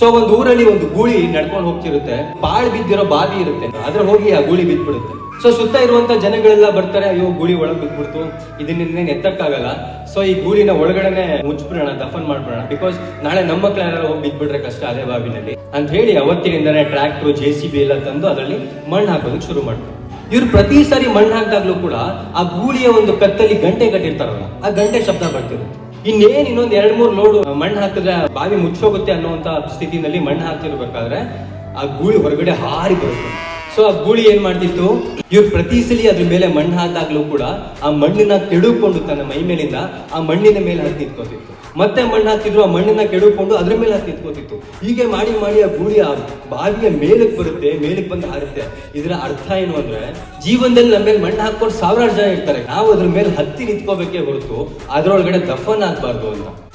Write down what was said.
So ಒಂದು ಊರಲ್ಲಿ ಒಂದು ಗೂಳಿ ನಡ್ಕೊಂಡು ಹೋಗ್ತಿರುತ್ತೆ. ಬಾಳ್ ಬಿದ್ದಿರೋ ಬಾವಿ ಇರುತ್ತೆ. ಅದ್ರ ಹೋಗಿ ಆ ಗೂಳಿ ಬಿದ್ಬಿಡುತ್ತೆ. ಸೊ ಸುತ್ತ ಇರುವಂತ ಜನಗಳೆಲ್ಲ ಬರ್ತಾರೆ, ಅಯ್ಯೋ, ಗೂಳಿ ಒಳಗ್ ಬಿದ್ಬಿಡ್ತು. ಇದನ್ನ ಎತ್ತಕ್ಕಾಗಲ್ಲ ಸೊ ಈ ಗೂಳಿನ ಒಳಗಡೆನೆ ಮುಚ್ಬಿಡೋಣ, ದಫನ್ ಮಾಡ್ಬಿಡೋಣ. ಬಿಕಾಸ್ ನಾಳೆ ನಮ್ಮ ಮಕ್ಳು ಹೋಗಿ ಬಿದ್ಬಿಟ್ರೆ ಕಷ್ಟ ಅದೇ ಬಾವಿನಲ್ಲಿ. ಅಂತ ಹೇಳಿ ಅವತ್ತಿನಿಂದನೇ ಟ್ರ್ಯಾಕ್ಟರ್ ಜೆ ಸಿ ಬಿ ಎಲ್ಲ ತಂದು ಅದರಲ್ಲಿ ಮಣ್ಣು ಹಾಕೋದಕ್ಕೆ ಶುರು ಮಾಡ್ತಾರೆ. ಇವ್ರು ಪ್ರತಿ ಸಾರಿ ಮಣ್ಣು ಹಾಕಿದಾಗ್ಲೂ ಕೂಡ ಆ ಗೂಳಿಯ ಒಂದು ಕತ್ತಲ್ಲಿ ಗಂಟೆ ಕಟ್ಟಿರ್ತಾರಲ್ಲ, ಆ ಗಂಟೆ ಶಬ್ದ ಬರ್ತಿರುತ್ತೆ. ಇನ್ನೇನ್ ಇನ್ನೊಂದ್ ಎರಡ್ ಮೂರ್ ಲೋಡ್ ಮಣ್ಣು ಹಾಕಿದ್ರೆ ಬಾವಿ ಮುಚ್ಚೋಗುತ್ತೆ ಅನ್ನುವಂತ ಸ್ಥಿತಿನಲ್ಲಿ ಮಣ್ಣು ಹಾಕ್ತಿರ್ಬೇಕಾದ್ರೆ ಆ ಗೂಳಿ ಹೊರಗಡೆ ಹಾರಿ ಬರುತ್ತೆ. ಸೊ ಆ ಗೂಳಿ ಏನ್ ಮಾಡ್ತಿತ್ತು? ಇವ್ರು ಪ್ರತಿ ಸಲಿ ಅದ್ರ ಮೇಲೆ ಮಣ್ಣು ಹಾಕಾಗ್ಲೂ ಕೂಡ ಆ ಮಣ್ಣನ್ನ ಕೆಡುಕೊಂಡು ತನ್ನ ಮೈ ಮೇಲಿಂದ ಆ ಮಣ್ಣಿನ ಮೇಲೆ ಹತ್ತಿ ಮತ್ತೆ ಮಣ್ಣು ಹಾಕ್ತಿದ್ರು ಆ ಮಣ್ಣನ್ನ ಕೆಡುಕೊಂಡು ಅದ್ರ ಮೇಲೆ ಹತ್ತಿ ಹೀಗೆ ಮಾಡಿ ಮಾಡಿ ಆ ಗೂಳಿ ಆ ಬಾವಿಯ ಮೇಲಕ್ಕೆ ಬರುತ್ತೆ ಮೇಲಕ್ಕೆ ಬಂದು ಹಾರುತ್ತೆ. ಇದರ ಅರ್ಥ ಏನು ಅಂದ್ರೆ, ಜೀವನದಲ್ಲಿ ನಮ್ಮ ಮೇಲೆ ಮಣ್ಣು ಹಾಕೊಂಡು ಸಾವಿರಾರು ಜನ ಇರ್ತಾರೆ. ನಾವು ಅದ್ರ ಮೇಲೆ ಹತ್ತಿ ನಿಂತ್ಕೋಬೇಕೇ ಹೊರತು, ಅದರೊಳಗಡೆ ದಫನ್ ಆಗ್ಬಾರ್ದು ಅಂತ.